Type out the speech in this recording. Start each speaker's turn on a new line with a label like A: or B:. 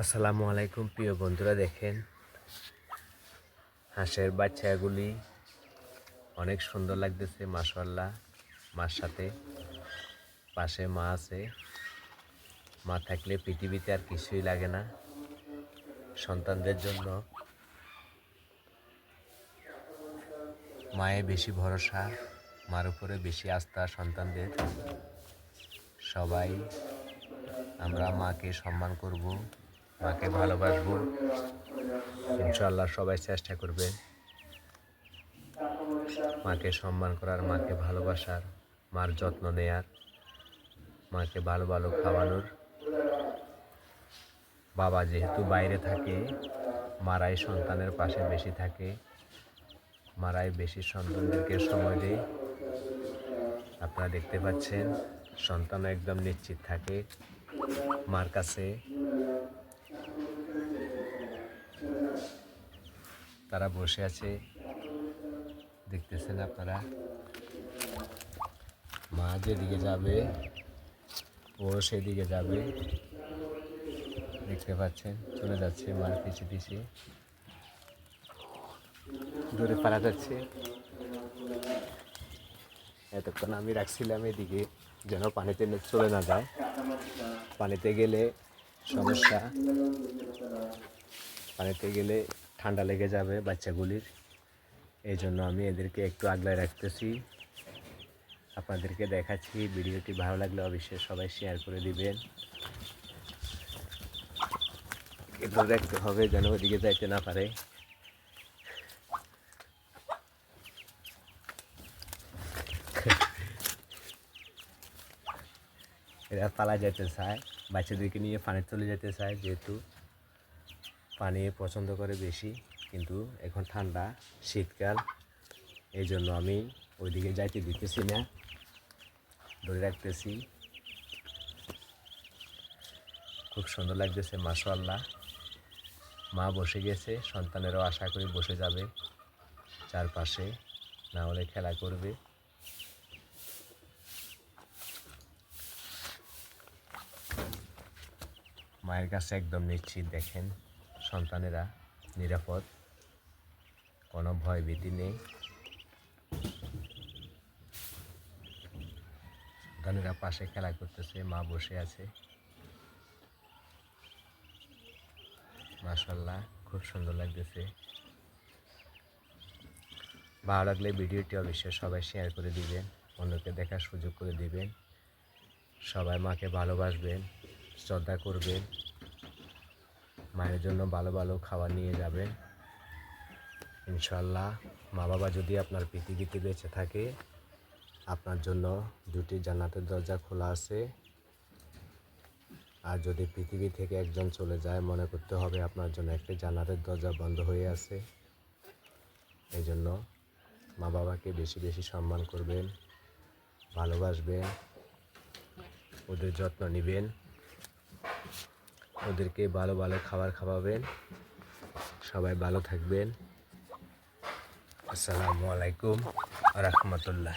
A: আসসালামু আলাইকুম, প্রিয় বন্ধুরা, দেখেন হাঁসের বাচ্চাগুলি অনেক সুন্দর লাগতেছে মাশাল্লাহ মার সাথে পাশে মা আছে। মা থাকলে পৃথিবীতে আর কিছুই লাগে না। সন্তানদের জন্য মায়ে বেশি ভরসা, মার উপরে বেশি আস্থা সন্তানদের। সবাই আমরা মাকে সম্মান করব। মাকে ভালোবাসবো। ইনশাল্লাহ সবাই চেষ্টা করবে মাকে সম্মান করার, মাকে ভালোবাসার, মার যত্ন নেয়ার, মাকে ভালো ভালো খাওয়ানোর। বাবা যেহেতু বাইরে থাকে, মারাই সন্তানের পাশে বেশি থাকে, মারাই বেশি সন্তানদেরকে সময় দেয়। আপনারা দেখতে পাচ্ছেন সন্তান একদম নিশ্চিত থাকে মার কাছে। তারা বসে আছে। দেখতেছেন আপনারা? মা যেদিকে যাবে, ও সেদিকে যাবে। দেখতে পাচ্ছেন, চলে যাচ্ছে মার পিছিয়ে পিছিয়ে দূরে পালা যাচ্ছে। এতক্ষণ আমি রাখছিলাম এদিকে, যেন পানিতে চলে না যায়। পানিতে গেলে সমস্যা। পানিতে গেলে ঠান্ডা লেগে যাবে বাচ্চাগুলির। এই জন্য আমি এদেরকে একটু আগলায় রাখতেছি। আপনাদেরকে দেখাচ্ছি, ভিডিওটি ভালো লাগলে অবশ্যই সবাই শেয়ার করে দিবেন। একটু দেখতে হবে যেন ওদিকে যাইতে না পারে। এরা পালা যেতে চায়, বাচ্চাদেরকে নিয়ে পানি চলে যেতে চায় যেহেতু। পানি পছন্দ করে বেশি, কিন্তু এখন ঠান্ডা, শীতকাল এই জন্য আমি ওইদিকে যাইতে দিতেছি না। ধরে রাখতেছি। খুব সুন্দর লাগতেছে মাশাল্লাহ মা বসে গেছে, সন্তানেরও আশা করি বসে যাবে চারপাশে, না হলে খেলা করবে। মায়ের কাছে একদম নিশ্চিত, দেখেন। সন্তানেরা নিরাপদ, কোনো ভয় ভীতি নেই। সন্তানেরা পাশে খেলা করতেছে, মা বসে আছে। মাশাল্লাহ খুব সুন্দর লাগতেছে। ভালো লাগলে ভিডিওটি অবশ্যই সবাই শেয়ার করে দিবেন, অন্যকে দেখার সুযোগ করে দিবেন। সবাই মাকে ভালোবাসবেন, শ্রদ্ধা করবেন। মায়ের জন্য ভালো ভালো খাবার নিয়ে যাবেন। ইনশাল্লাহ মা বাবা যদি আপনার পৃথিবীতে বেঁচে থাকে, আপনার জন্য দুটি জান্নাতের দরজা খোলা আছে। আর যদি পৃথিবী থেকে একজন চলে যায়, মনে করতে হবে আপনার জন্য একটি জান্নাতের দরজা বন্ধ হয়ে আছে। এই জন্য মা বাবাকে বেশি বেশি সম্মান করবেন, ভালোবাসবেন, ওদের যত্ন নেবেন। ওদেরকে ভালো ভালো খাবার খাওয়াবেন। সবাই ভালো থাকবেন। আসসালামু আলাইকুম রহমতুল্লাহ।